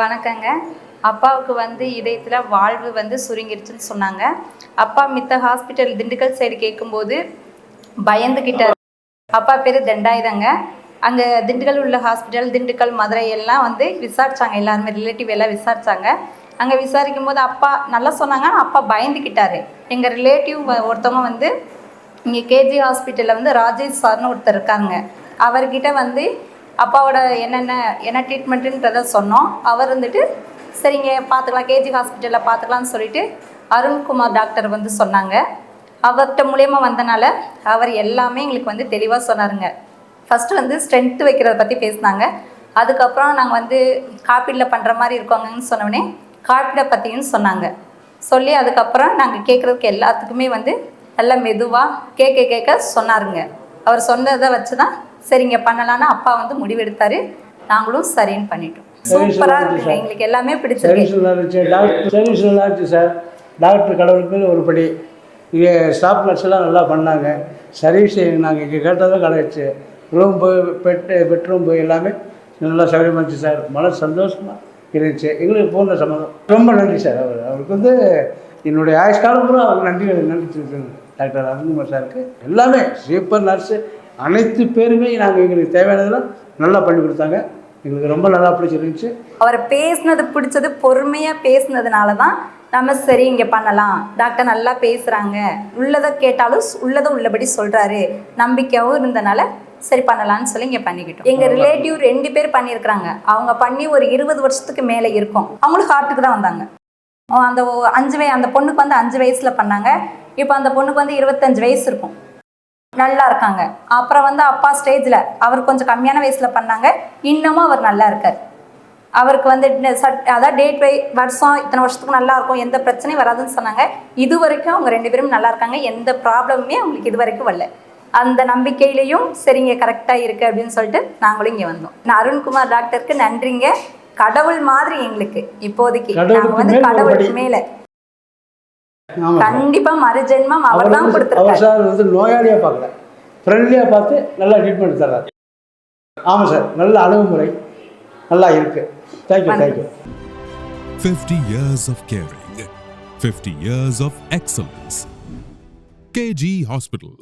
வணக்கங்க. அப்பாவுக்கு வந்து இதயத்தில் வாழ்வு வந்து சுருங்கிருச்சுன்னு சொன்னாங்க. அப்பா மித்த ஹாஸ்பிட்டல் திண்டுக்கல் சைடு கேட்கும்போது பயந்துக்கிட்டார் அப்பா பேர் தண்டாயுதங்க. அங்கே திண்டுக்கல் உள்ள ஹாஸ்பிட்டல் திண்டுக்கல் மதுரை எல்லாம் வந்து விசாரிச்சாங்க. எல்லாருமே ரிலேட்டிவ் எல்லாம் விசாரித்தாங்க அங்கே விசாரிக்கும் போது அப்பா நல்லா சொன்னாங்க. அப்பா பயந்துக்கிட்டாரு எங்கள் ரிலேட்டிவ் ஒருத்தவங்க வந்து இங்கே கேஜி ஹாஸ்பிட்டலில் வந்து ராஜேஷ் சார்னு ஒருத்தர் இருக்காங்க அவர்கிட்ட வந்து அப்பாவோட என்னென்ன என்ன ட்ரீட்மெண்ட்டுன்றத சொன்னோம். அவர் வந்துட்டு சரிங்க பார்த்துக்கலாம் கேஜி ஹாஸ்பிட்டலில் பார்த்துக்கலாம்னு சொல்லிட்டு அருண்குமார் டாக்டர் வந்து சொன்னாங்க. அவர்கிட்ட மூலியமாக வந்தனால அவர் எல்லாமே எங்களுக்கு வந்து தெளிவாக சொன்னாருங்க. ஃபஸ்ட்டு வந்து ஸ்ட்ரென்த்து வைக்கிறத பற்றி பேசினாங்க. அதுக்கப்புறம் நாங்கள் வந்து காப்பீடில் பண்ணுற மாதிரி இருக்கோங்கன்னு சொன்னோடனே காப்பீடை பற்றியும் சொன்னாங்க. சொல்லி அதுக்கப்புறம் நாங்கள் கேட்குறதுக்கு எல்லாத்துக்குமே வந்து நல்லா மெதுவாக கேட்க கேட்க சொன்னாருங்க. அவர் சொன்னதை வச்சு தான் சரிங்க பண்ணலான்னு அப்பா வந்து முடிவெடுத்தாரு. நாங்களும் சரின்னு பண்ணிட்டோம். சூப்பராக இருக்குங்க எங்களுக்கு எல்லாமே பிடிச்சிருக்கு. சர்வீஸ் நல்லா இருந்துச்சு. சார் டாக்டர் கடவுளுக்கு ஒரு படி இங்கே ஸ்டாஃப் நர்ஸ் எல்லாம் நல்லா பண்ணாங்க. சர்வீஸ் நாங்கள் இங்கே கேட்டதும் கிடைச்சு ரூம்பு பெட்டு பெட்ரூம்பு எல்லாமே நல்லா சௌகரியமாக இருந்துச்சு சார் மன சந்தோஷமாக இருந்துச்சு. எங்களுக்கு போன சம்மதம். ரொம்ப நன்றி சார் அவர் அவருக்கு வந்து என்னுடைய ஆயுஷ்காலம் பூரா அவருக்கு நன்றி நன்றி டாக்டர் அருண்குமார் சாருக்கு எல்லாமே சூப்பர் நர்ஸு அனைத்து பேருமே நாங்கள் எங்களுக்கு தேவையானதெல்லாம் நல்லா பண்ணி கொடுத்தாங்க. எங்களுக்கு ரொம்ப நல்லா பிடிச்சிருந்துச்சு. அவரை பேசுனது பிடிச்சது பொறுமையாக பேசுனதுனால தான் நம்ம சரி இங்கே பண்ணலாம். டாக்டர் நல்லா பேசுகிறாங்க உள்ளதை கேட்டாலும் உள்ளதை உள்ளபடி சொல்கிறாரு நம்பிக்கையாகவும் இருந்தனால சரி பண்ணலாம்னு சொல்லி இங்கே பண்ணிக்கிட்டோம். எங்கள் ரிலேட்டிவ் ரெண்டு பேர் பண்ணியிருக்கிறாங்க. அவங்க பண்ணி ஒரு இருபது வருஷத்துக்கு மேலே இருக்கும். அவங்களும் ஹார்ட்டுக்கு தான் வந்தாங்க. அந்த அஞ்சு வய அந்த பொண்ணுக்கு வந்து அஞ்சு வயசில் பண்ணாங்க. இப்போ அந்த பொண்ணுக்கு வந்து இருபத்தஞ்சு வயசு இருக்கும். நல்லா இருக்காங்க. அப்புறம் வந்து அப்பா ஸ்டேஜில் அவர் கொஞ்சம் கம்மியான வயசில் பண்ணாங்க. இன்னமும் அவர் நல்லா இருக்கார். அவருக்கு வந்து சட் அதான் டேட் வை வருஷம் இத்தனை வருஷத்துக்கு நல்லா இருக்கும் எந்த பிரச்சனையும் வராதுன்னு சொன்னாங்க. இது வரைக்கும் அவங்க ரெண்டு பேரும் நல்லா இருக்காங்க. எந்த ப்ராப்ளமுமே அவங்களுக்கு இது வரைக்கும் வரல. அந்த நம்பிக்கையிலையும் சரிங்க கரெக்டாக இருக்கு அப்படின்னு சொல்லிட்டு நாங்களும் இங்கே வந்தோம். நான் அருண்குமார் டாக்டருக்கு நன்றிங்க. கடவுள் மாதிரி எங்களுக்கு இப்போதைக்கு. நாங்கள் வந்து கடவுளுக்கு மேல் ஒரு கடவுளுக்கு படி. மேலே ஆமாம் கண்டிப்பா மறுஜென்மம் அவர் அவர் தான் கொடுத்துருக்காரு. சார் வந்து நோயாளியாக பார்க்கல. ஃப்ரெண்ட்லியாக பார்த்து நல்லா ட்ரீட்மெண்ட் தர்றாரு. ஆமாம் சார் நல்ல அணுகுமுறை நல்லா இருக்கு. Thank you thank you 50 years of caring, 50 years of excellence. KG Hospital,